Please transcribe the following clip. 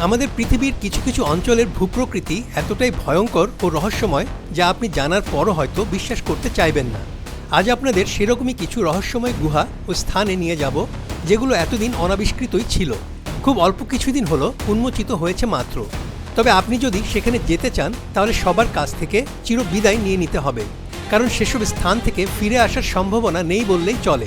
আমাদের পৃথিবীর কিছু কিছু অঞ্চলের ভূপ্রকৃতি এতটাই ভয়ঙ্কর ও রহস্যময় যা আপনি জানার পরও হয়তো বিশ্বাস করতে চাইবেন না। আজ আপনাদের সেরকমই কিছু রহস্যময় গুহা ও স্থানে নিয়ে যাব, যেগুলো এতদিন অনাবিষ্কৃতই ছিল। খুব অল্প কিছুদিন হলো উন্মোচিত হয়েছে মাত্র। তবে আপনি যদি সেখানে যেতে চান, তাহলে সবার কাছ থেকে চিরবিদায় নিয়ে নিতে হবে। কারণ সেসব স্থান থেকে ফিরে আসার সম্ভাবনা নেই বললেই চলে।